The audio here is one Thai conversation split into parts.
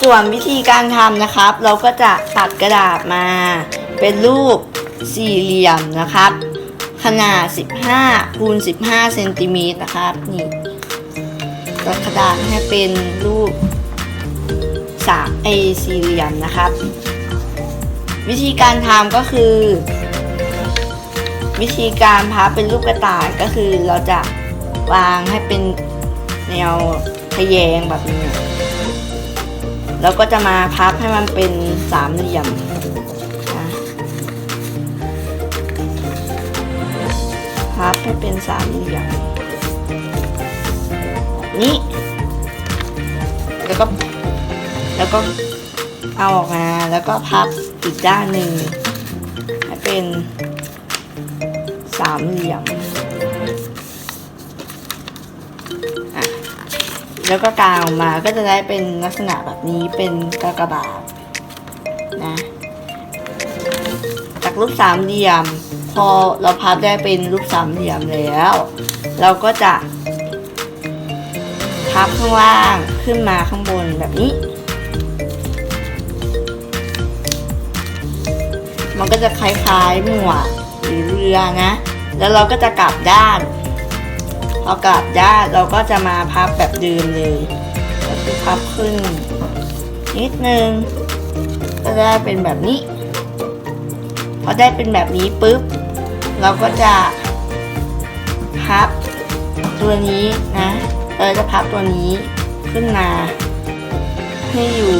ส่วนวิธีการทำนะครับ เราก็จะตัดกระดาษมา เป็นรูปสี่เหลี่ยมนะครับ ขนาด 15คูณ15เซนติเมตรนะครับนี่ตัดกระดาษให้เป็นรูปสามไอสี่เหลี่ยมนะครับ วิธีการทำก็คือ วิธีการพับเป็นรูปกระต่ายก็คือเราจะวางให้เป็นแนวทะแยงแบบนี้ แล้วก็จะมาพับให้มันเป็นสามเหลี่ยมนะพับให้เป็นสามเหลี่ยมแบบนี้ แล้วก็ แล้วก็เอาออกมาแล้วก็พับอีกด้านหนึ่งให้เป็นสามเหลี่ยม แล้วก็กางออกมาก็จะได้เป็นลักษณะแบบนี้เป็นกากบาทนะจากรูปสามเหลี่ยม พอเราพับได้เป็นรูปสามเหลี่ยมแล้ว เราก็จะ พับข้างล่างขึ้นมาข้างบนแบบนี้ มันก็จะคล้ายๆหมวกหรือเรือนะ แล้วเราก็จะกลับด้าน พอกลับด้านเราก็จะมาพับแบบเดิมเลยก็คือพับขึ้น นิดนึง ก็ได้เป็นแบบนี้ พอได้เป็นแบบนี้ปุ๊บ เราก็จะพับตัวนี้นะเราจะพับตัวนี้ขึ้นมาให้อยู่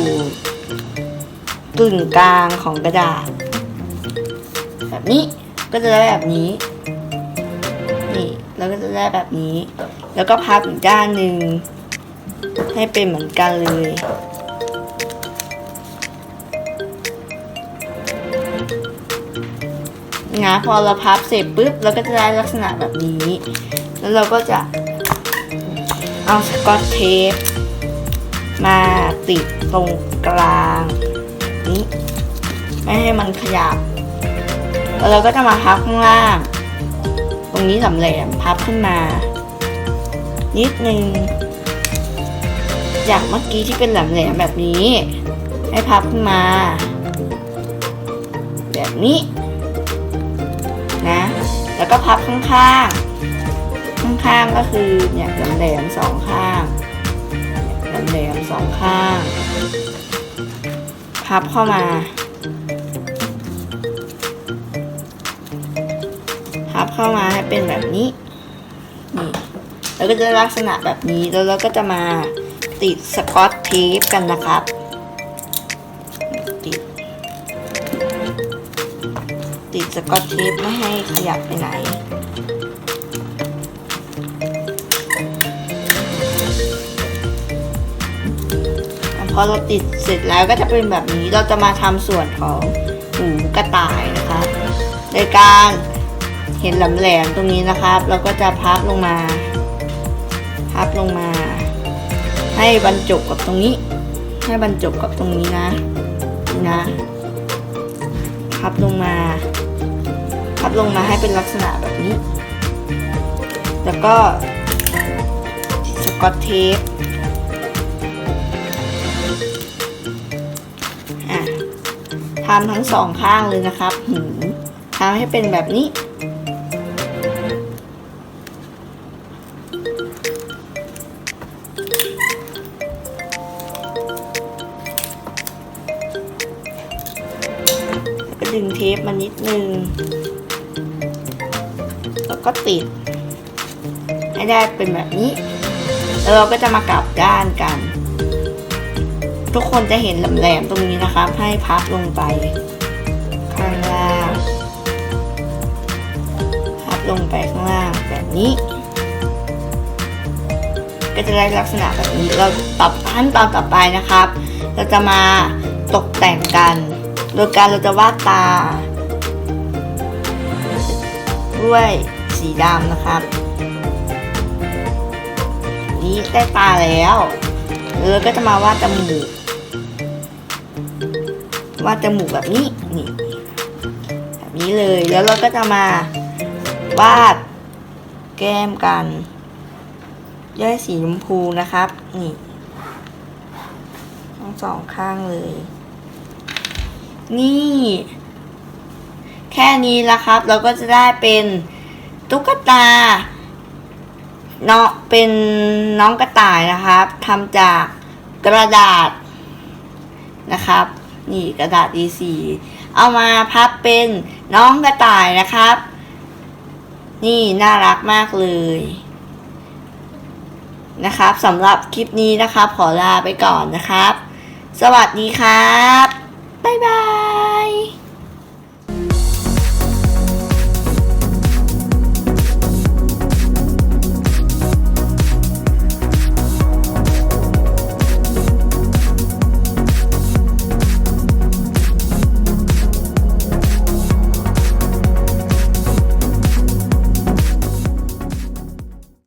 กึ่งกลางของกระดาษ แบบนี้ก็จะได้แบบนี้นี่ แล้วก็จะได้แบบนี้ แล้วก็พับอีกด้านหนึ่งให้เป็นเหมือนกันเลย นะพอเราพับเสร็จปุ๊บเราก็จะได้ลักษณะแบบนี้ แล้วเราก็จะเอาสกอตเทปมาติดตรงกลางนี้ไม่ให้มันขยับ แล้วเราก็จะมาพับข้างล่าง ตรงนี้สำแหลมพับขึ้นมา นิดนึงจากเมื่อกี้ที่เป็นแหลมๆแบบนี้ ให้พับขึ้นมา แบบนี้นะ แล้วก็พับข้างๆ ข้างๆก็คือเนี่ยแหลมๆสองข้างแหลมๆสองข้าง พับเข้ามา เข้ามาให้เป็นแบบนี้นี่แล้วก็จะลักษณะแบบนี้แล้วเราก็จะมาติดสกอตเทปกันนะครับติดติดสกอตเทปไม่ให้ขยับไปไหนพอเราติดเสร็จแล้วก็จะเป็นแบบนี้เราจะมาทำส่วนของหูกระต่ายนะคะ ในการ เห็นแหลมๆตรงนี้นะครับเราก็จะพับลงมา พับลงมา ให้บรรจบกับตรงนี้ ให้บรรจบกับตรงนี้นะนี่นะ พับลงมา พับลงมาให้เป็นลักษณะแบบนี้ แล้วก็สกอตเทปทำทั้งสองข้างเลยนะครับหืมทำให้เป็นแบบนี้ ดึงเทปมานิดนึง แล้วก็ติด ให้ได้เป็นแบบนี้ แล้วเราก็จะมากลับด้านกัน ทุกคนจะเห็นแหลมๆตรงนี้นะครับให้พับลงไป ข้างล่าง พับลงไปข้างล่างแบบนี้ก็จะได้ลักษณะแบบนี้เราต่อขั้นตอนต่อไปนะครับ เราจะมาตกแต่งกัน โดยการเราจะวาดตา ด้วยสีดำนะครับ นี้ได้ตาแล้วแล้วก็จะมาวาดจมูกวาดจมูกแบบนี้นี่แบบนี้เลยแล้วเราก็จะมาวาดแก้มกันด้วยสีชมพูนะครับ นี่ทั้งสองข้างเลย นี่ แค่นี้ละครับ เราก็จะได้เป็นตุ๊กตาเนาะเป็นน้องกระต่ายนะครับทำจากกระดาษนะครับ นี่กระดาษ A4 เอามาพับเป็นน้องกระต่ายนะครับ นี่น่ารักมากเลยนะครับสำหรับคลิปนี้นะครับ ขอลาไปก่อนนะครับ สวัสดีครับ บ๊ายบาย